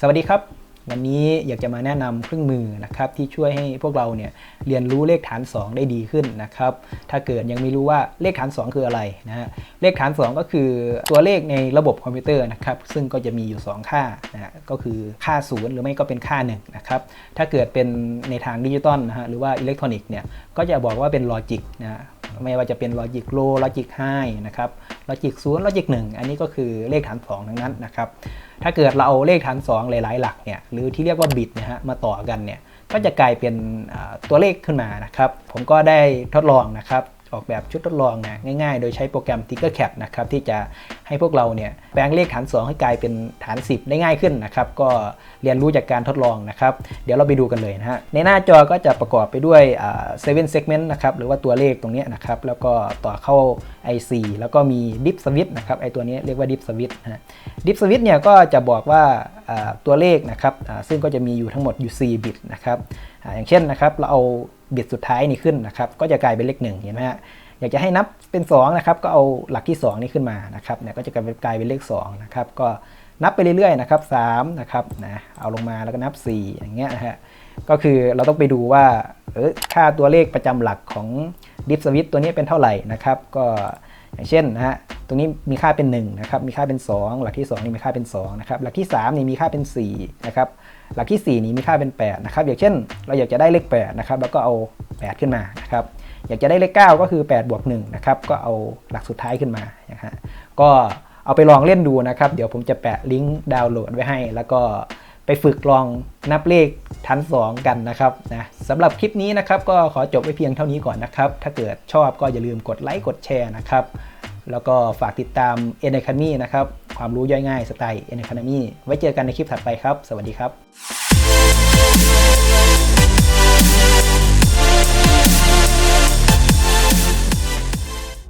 สวัสดีครับ วันนี้อยากจะมาแนะนำเครื่องมือนะครับที่ช่วยให้พวกเราเนี่ยเรียนรู้เลขฐาน 2 ได้ดีขึ้นนะครับ ถ้าเกิดยังไม่รู้ว่าเลขฐาน 2 คืออะไรนะฮะเลขฐาน 2 ก็คือตัวเลขในระบบคอมพิวเตอร์นะครับซึ่งก็จะมีอยู่ 2 ค่านะก็คือค่า 0 หรือไม่ก็เป็นค่า1นะครับถ้าเกิดเป็นในทางดิจิตอลนะฮะหรือว่าอิเล็กทรอนิกส์เนี่ยก็จะบอกว่าเป็นลอจิกนะ ไม่ว่าจะเป็นลอจิกโลลอจิกไฮนะครับลอจิกศูนย์ลอจิกหนึ่งอันนี้ก็คือเลขฐาน2ทั้งนั้นนะครับ ถ้าเกิดเราเอาเลขฐาน 2 หลายๆ หลักเนี่ยหรือที่เรียกว่าบิตนะฮะมาต่อกันเนี่ยก็จะกลายเป็นตัวเลขขึ้นมานะครับ ผมก็ได้ทดลองนะครับ ออกแบบชุดทดลองนะง่ายๆ โดยใช้โปรแกรม Tinkercad นะครับที่จะให้พวกเราเนี่ยแปลงเลขฐาน 2 ให้กลายเป็นฐาน 10 ได้ง่ายขึ้นนะครับก็เรียนรู้จากการทดลองนะครับ เดี๋ยวเราไปดูกันเลยนะฮะในหน้าจอก็จะประกอบไปด้วยอ่า7 segment นะครับหรือว่าตัวเลขตรงนี้นะครับแล้วก็ต่อเข้า IC แล้วก็มี Dip Switch นะครับไอตัวนี้เรียกว่า Dip Switch นะดิฟสวิตเนี่ยก็จะบอกว่าตัวเลขนะครับซึ่งก็จะมีอยู่ทั้งหมดอยู่ 4 บิตนะครับอย่างเช่นนะครับเราเอา บิดสุดท้ายนี่ขึ้นนะครับ ก็จะกลายเป็นเลขหนึ่งเห็นไหมฮะอยากจะให้นับเป็น2นะครับก็เอาหลักที่ 2 นี่ขึ้นมานะครับเนี่ยก็จะกลายเป็นกลายเป็นเลข2นะครับก็นับไปเรื่อยๆนะครับ3นะครับนะเอาลงมาแล้วก็นับ 4 อย่างเงี้ยนะฮะก็คือเราต้องไปดูว่าเออค่าตัวเลขประจำหลักของดิฟสวิตตัวนี้เป็นเท่าไหร่นะครับ ก็ อย่างเช่นนะฮะตรงนี้มีค่าเป็น1นะครับมีค่าเป็น 2 หลักที่ 2 นี่มีค่าเป็น2นะครับหลักที่ 3 นี่มีค่าเป็น4นะครับหลักที่ 4 นี่มีค่าเป็น8นะครับอย่างเช่น เราอยากจะได้เลข8นะครับแล้วก็เอา 8 ขึ้นมานะครับอยากจะได้เลข 9 ก็คือ8บวก1นะครับก็เอาหลักสุดท้ายขึ้นมานะฮะก็เอาไปลองเล่นดูนะครับ เดี๋ยวผมจะแปะลิงก์ดาวน์โหลดไว้ให้ แล้วก็ ไปฝึกลองนับเลขทัน2 กันนะครับนะสำหรับคลิปนี้นะครับก็ขอจบไว้เพียงเท่านี้ก่อนนะครับ ถ้าเกิดชอบก็อย่าลืมกดไลค์กดแชร์นะครับ แล้วก็ฝากติดตาม n a c a d e m y นะครับ ความรู้ย่อยง่ายสไตล์ n a c a d e m y ไว้เจอกันในคลิปถัดไปครับ สวัสดีครับ